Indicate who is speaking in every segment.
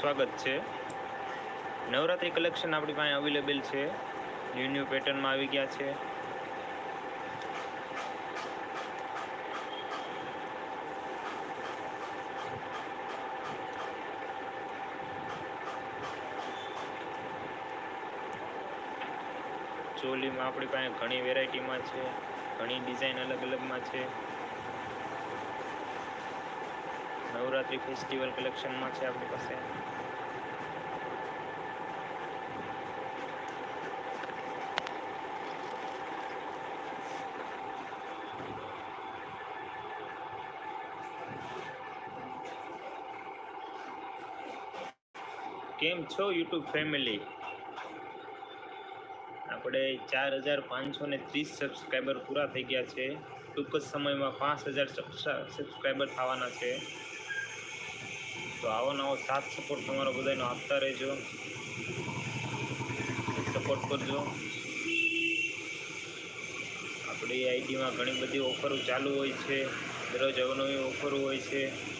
Speaker 1: સ્વાગત છે. નવરાત્રી કલેક્શન આપણી પાસે અવેલેબલ છે. ન્યૂ ન્યૂ પેટર્નમાં આવી ગયા છે. ચોલીમાં આપણી પાસે ઘણી વેરાયટીમાં છે. ઘણી ડિઝાઇન અલગ અલગમાં છે. નવરાત્રી ફેસ્ટિવલ કલેક્શનમાં છે આપણી પાસે. કેમ છો યુટ્યુબ ફેમિલી? આપણે ચાર હજાર પાંચસો ને ત્રીસ સબસ્ક્રાઈબર પૂરા થઈ ગયા છે. ટૂંક જ સમયમાં પાંચ હજાર સબસ્ક્રાઈબર થવાના છે. તો આવો નવો સાથ સપોર્ટ તમારો બધાનો આપતા રહેજો. સપોર્ટ કરજો. આપણી આઈડીમાં ઘણી બધી ઓફરો ચાલુ હોય છે. દરરોજ અવનવી ઓફરો હોય છે.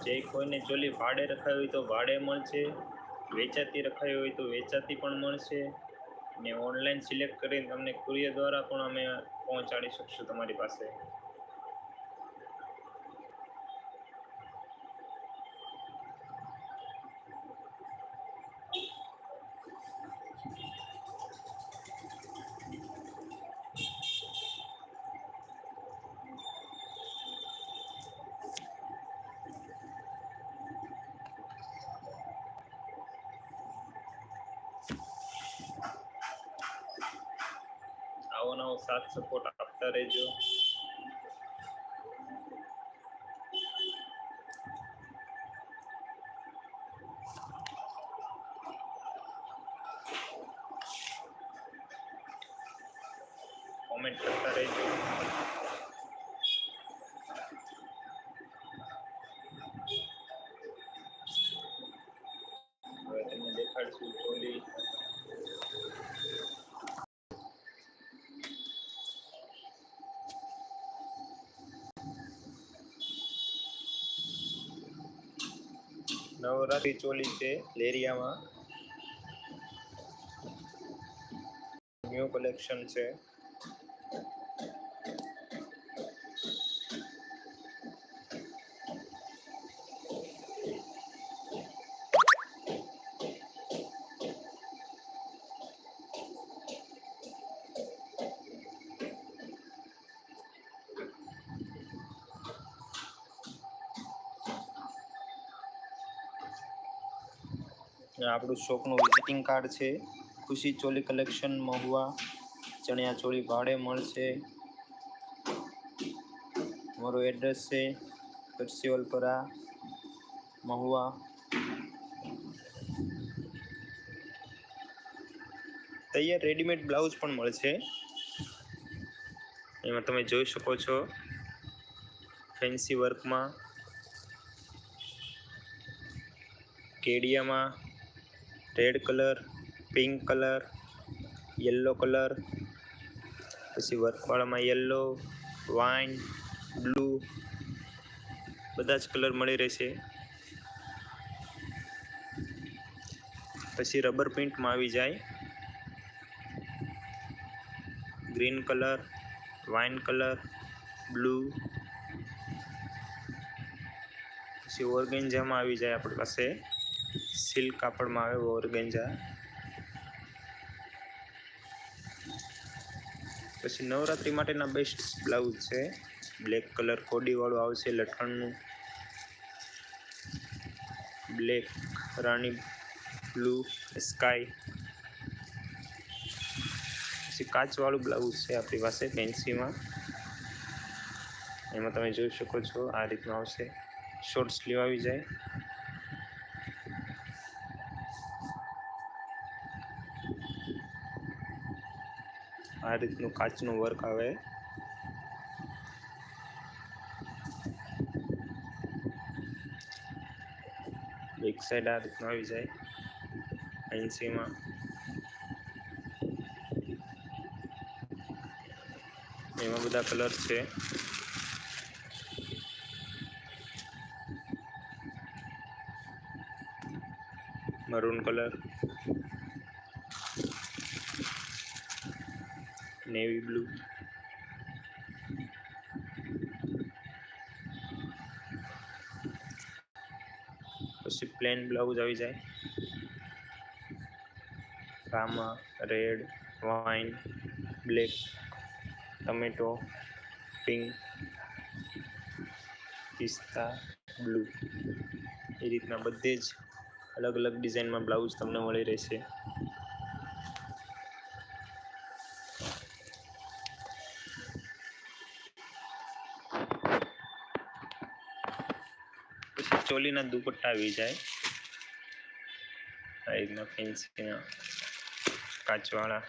Speaker 1: જે કોઈને ચોલી ભાડે રખાવી હોય તો ભાડે મળશે, વેચાતી રખાવી હોય તો વેચાતી પણ મળશે ને ઓનલાઈન સિલેક્ટ કરીને તમને કુરિયર દ્વારા પણ અમે પહોંચાડી શકશું તમારી પાસે. આવો સાથ સપોર્ટ આપતા રહેજો. કોમેન્ટ કરતા રહેજો. દેખાડશું ચોલી નવરાત્રી ચોલી છે લેરિયામાં. ન્યૂ કલેક્શન છે. આપણું શોખનું વિઝિટિંગ કાર્ડ છે. ખુશી ચોલી કલેક્શન મહુવા, ચણિયા ચોળી ભાડે મળશે. મારું એડ્રેસ છે પરસિવલપરા મહુવા. તૈયાર રેડીમેડ બ્લાઉઝ પણ મળશે. એમાં તમે જોઈ શકો છો ફેન્સી વર્કમાં કેડિયામાં red colour, pink colour, yellow colour, પછી વર્કવાળામાં યલો, વાઇન, બ્લુ, બધા જ કલર મળી રહેશે. પછી રબર પ્રિન્ટમાં આવી જાય. Green colour, wine colour, blue. પછી ઓર્ગેન્જામાં આવી જાય આપણી પાસે. સિલ્ક કાપડમાં આવે ઓરગેન્જા પછી નવરાત્રી માટેના બેસ્ટ બ્લાઉઝ છે. બ્લેક કલર કોડીવાળું આવશે લઠણનું બ્લેક રાણી બ્લુ સ્કાય પછી કાચવાળું બ્લાઉઝ છે આપણી પાસે ફેન્સીમાં એમાં તમે જોઈ શકો છો, આ રીતનું આવશે. શોર્ટ સ્લીવ આવી જાય. આ રીતનું કાચનું વર્ક આવે. એક સાઈડ આ રીતનું આવી જાય. ફેન્સીમાં એમાં બધા કલર છે. મરૂન કલર નેવી બ્લુ પછી પ્લેન બ્લાઉઝ આવી જાય. Rama red wine black tomato pink પિસ્તા blue એ રીતના બધે જ અલગ અલગ ડિઝાઇનમાં બ્લાઉઝ તમને મળી રહેશે પછી ચોલીના દુપટ્ટા આવી જાય આ રીતના ફેન્સીના કાચવાળા.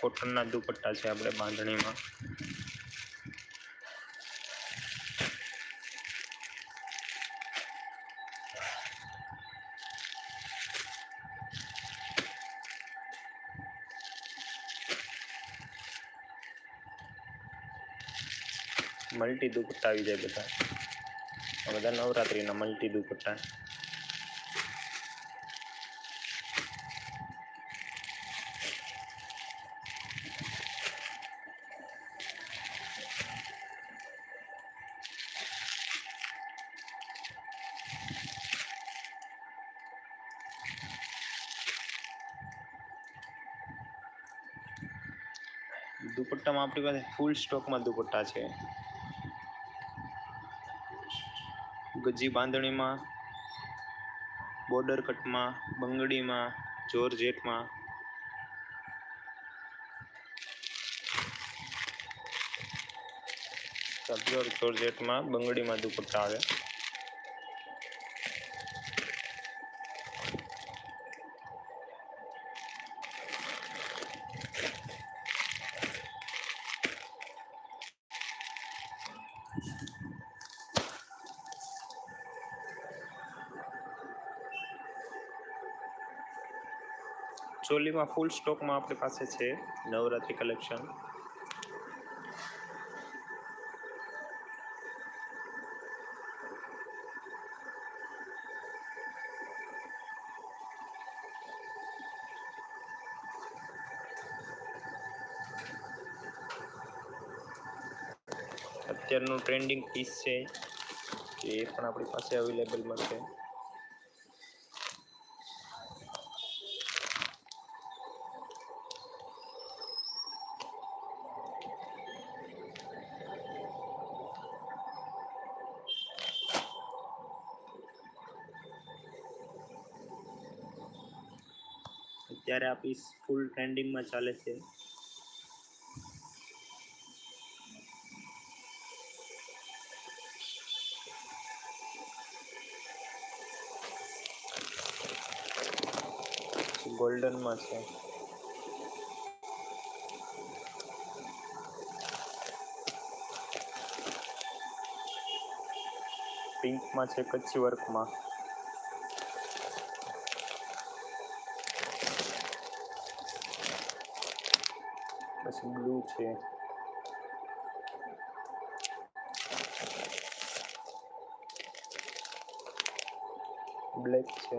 Speaker 1: કોટનના દુપટ્ટા છે આપણે બાંધણીમાં. મલ્ટી દુપટ્ટા આવી જાય બધા. બધા નવરાત્રિના મલ્ટી દુપટ્ટા દુપટ્ટામાં આપણી પાસે ફૂલ સ્ટોકમાં દુપટ્ટા છે. ગજી બાંધણીમાં બોર્ડર કટમાં બંગડીમાં જોરજેટમાં જોરજેટમાં બંગડીમાં દુપટ્ટા આવે. ચોલીમાં ફૂલ સ્ટોકમાં આપણી પાસે છે નવરાત્રી કલેક્શન અત્યારનું ટ્રેન્ડિંગ પીસ છે, એ પણ આપણી પાસે અવેલેબલમાં છે. અત્યારે આ પીસ ફૂલ ટ્રેન્ડિંગમાં ચાલે છે. ગોલ્ડનમાં છે. પિંકમાં છે કચ્છી વર્કમાં પછી બ્લુ છે બ્લેક છે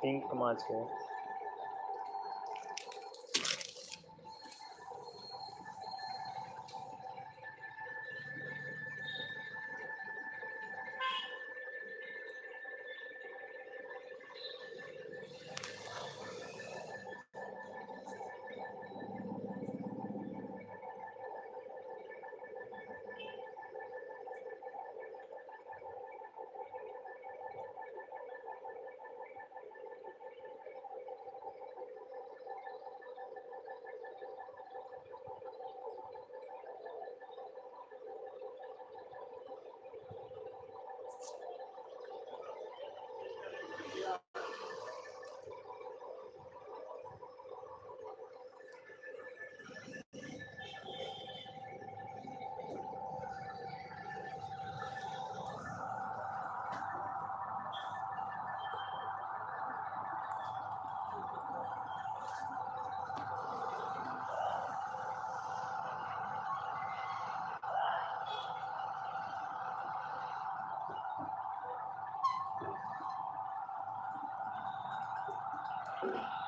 Speaker 1: પિંકમાં છે Ah.